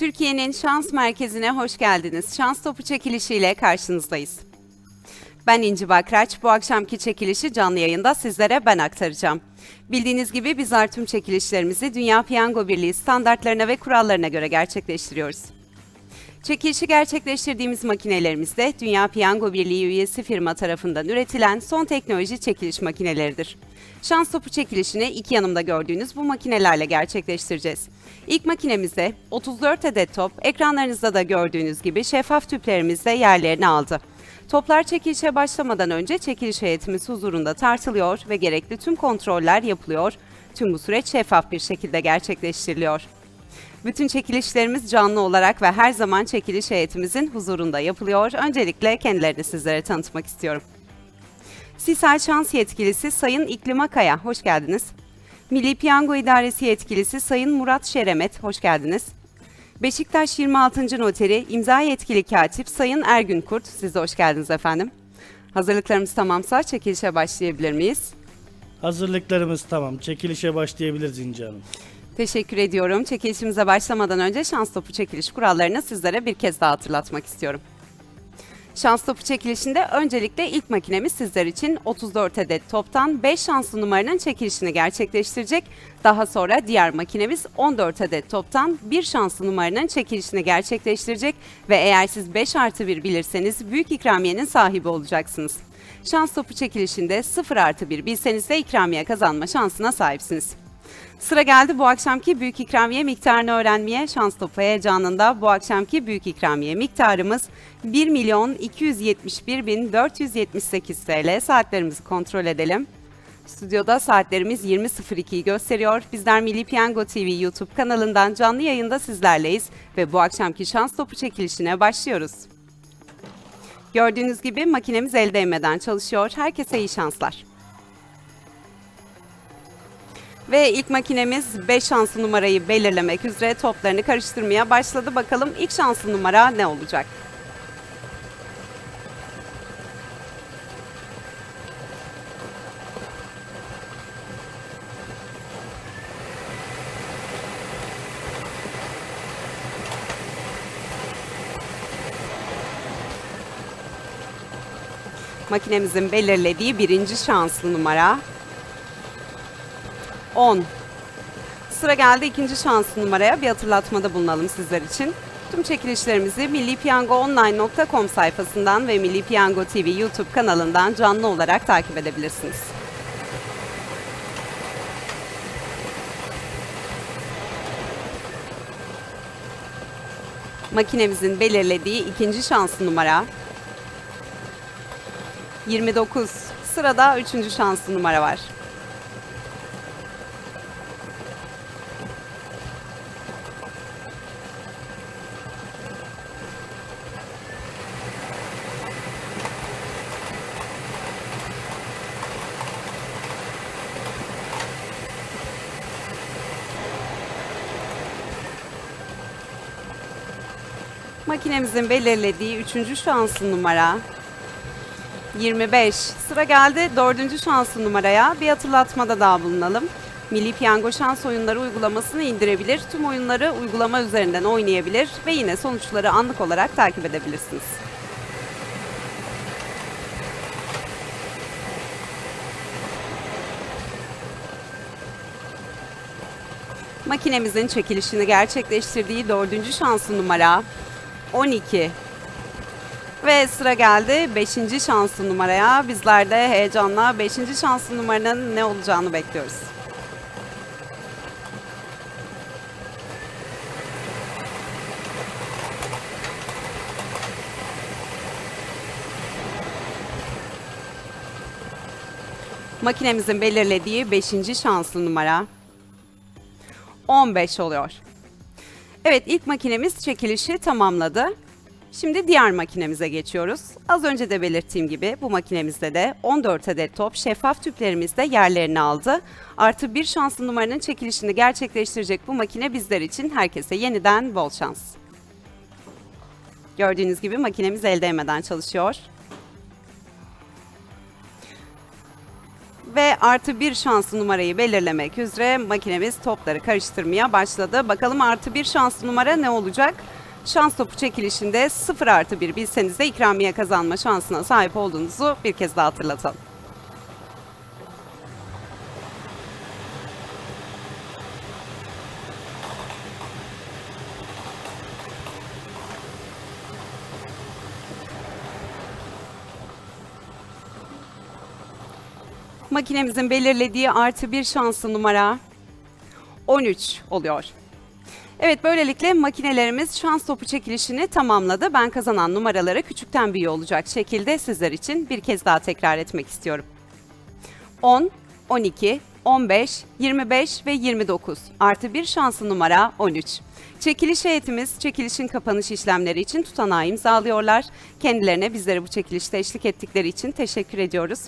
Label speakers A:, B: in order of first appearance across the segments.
A: Türkiye'nin şans merkezine hoş geldiniz. Şans topu çekilişiyle karşınızdayız. Ben İnci Bakraç. Bu akşamki çekilişi canlı yayında sizlere ben aktaracağım. Bildiğiniz gibi bizler tüm çekilişlerimizi Dünya Piyango Birliği standartlarına ve kurallarına göre gerçekleştiriyoruz. Çekilişi gerçekleştirdiğimiz makinelerimizde Dünya Piyango Birliği üyesi firma tarafından üretilen son teknoloji çekiliş makineleridir. Şans topu çekilişini iki yanımda gördüğünüz bu makinelerle gerçekleştireceğiz. İlk makinemizde 34 adet top, ekranlarınızda da gördüğünüz gibi şeffaf tüplerimizde yerlerini aldı. Toplar çekilişe başlamadan önce çekiliş heyetimiz huzurunda tartılıyor ve gerekli tüm kontroller yapılıyor. Tüm bu süreç şeffaf bir şekilde gerçekleştiriliyor. Bütün çekilişlerimiz canlı olarak ve her zaman çekiliş heyetimizin huzurunda yapılıyor. Öncelikle kendilerini sizlere tanıtmak istiyorum. Sisal Şans Yetkilisi Sayın İklim Akaya, hoş geldiniz. Milli Piyango İdaresi Yetkilisi Sayın Murat Şeremet, hoş geldiniz. Beşiktaş 26. Noteri İmza Yetkili Katip Sayın Ergün Kurt, siz de hoş geldiniz efendim. Hazırlıklarımız tamamsa çekilişe başlayabilir miyiz?
B: Hazırlıklarımız tamam. Çekilişe başlayabiliriz İnci Hanım.
A: Teşekkür ediyorum. Çekilişimize başlamadan önce şans topu çekiliş kurallarını sizlere bir kez daha hatırlatmak istiyorum. Şans topu çekilişinde öncelikle ilk makinemiz sizler için 34 adet toptan 5 şanslı numaranın çekilişini gerçekleştirecek. Daha sonra diğer makinemiz 14 adet toptan 1 şanslı numaranın çekilişini gerçekleştirecek ve eğer siz 5 artı 1 bilirseniz büyük ikramiyenin sahibi olacaksınız. Şans topu çekilişinde 0 artı 1 bilseniz de ikramiye kazanma şansına sahipsiniz. Sıra geldi bu akşamki büyük ikramiye miktarını öğrenmeye. Şans topu heyecanında bu akşamki büyük ikramiye miktarımız 1 milyon 271 bin 478 TL. Saatlerimizi kontrol edelim. Stüdyoda saatlerimiz 20.02'yi gösteriyor. Bizler Milli Piyango TV YouTube kanalından canlı yayında sizlerleyiz ve bu akşamki şans topu çekilişine başlıyoruz. Gördüğünüz gibi makinemiz el değmeden çalışıyor. Herkese iyi şanslar. Ve ilk makinemiz 5 şanslı numarayı belirlemek üzere toplarını karıştırmaya başladı. Bakalım ilk şanslı numara ne olacak? Makinemizin belirlediği birinci şanslı numara 10. Sıra geldi ikinci şanslı numaraya bir hatırlatmada bulunalım sizler için. Tüm çekilişlerimizi millipiyangoonline.com sayfasından ve Milli Piyango TV YouTube kanalından canlı olarak takip edebilirsiniz. Makinemizin belirlediği ikinci şanslı numara 29. Sırada üçüncü şanslı numara var. Makinemizin belirlediği üçüncü şanslı numara 25. Sıra geldi dördüncü şanslı numaraya. Bir hatırlatmada daha bulunalım. Milli Piyango Şans Oyunları uygulamasını indirebilir, tüm oyunları uygulama üzerinden oynayabilir ve yine sonuçları anlık olarak takip edebilirsiniz. Makinemizin çekilişini gerçekleştirdiği dördüncü şanslı numara 12. Ve sıra geldi 5. şanslı numaraya. Bizler de heyecanla 5. şanslı numaranın ne olacağını bekliyoruz. Makinemizin belirlediği 5. şanslı numara 15 oluyor. Evet ilk makinemiz çekilişi tamamladı. Şimdi diğer makinemize geçiyoruz. Az önce de belirttiğim gibi bu makinemizde de 14 adet top şeffaf tüplerimizde yerlerini aldı. Artı bir şanslı numaranın çekilişini gerçekleştirecek bu makine bizler için herkese yeniden bol şans. Gördüğünüz gibi makinemiz el değmeden çalışıyor. Ve artı bir şanslı numarayı belirlemek üzere makinemiz topları karıştırmaya başladı. Bakalım artı bir şanslı numara ne olacak? Şans topu çekilişinde 0 artı 1 bilseniz de ikramiye kazanma şansına sahip olduğunuzu bir kez daha hatırlatalım. Makinemizin belirlediği artı bir şanslı numara 13 oluyor. Evet böylelikle makinelerimiz şans topu çekilişini tamamladı. Ben kazanan numaraları küçükten büyüğe olacak şekilde sizler için bir kez daha tekrar etmek istiyorum. 10, 12, 15, 25 ve 29 artı bir şanslı numara 13. Çekiliş heyetimiz çekilişin kapanış işlemleri için tutanağı imzalıyorlar. Kendilerine bizlere bu çekilişte eşlik ettikleri için teşekkür ediyoruz.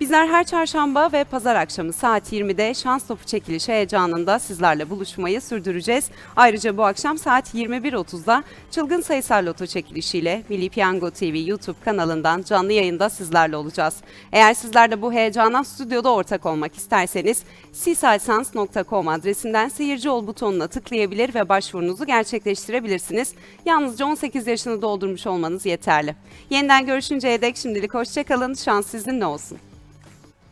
A: Bizler her çarşamba ve pazar akşamı saat 20'de şans topu çekiliş heyecanında sizlerle buluşmayı sürdüreceğiz. Ayrıca bu akşam saat 21.30'da çılgın sayısal loto çekilişiyle Milli Piyango TV YouTube kanalından canlı yayında sizlerle olacağız. Eğer sizler de bu heyecana stüdyoda ortak olmak isterseniz sisalsans.com adresinden seyirci ol butonuna tıklayabilir ve başvurunuzu gerçekleştirebilirsiniz. Yalnızca 18 yaşını doldurmuş olmanız yeterli. Yeniden görüşünceye dek şimdilik hoşçakalın, şans sizinle olsun.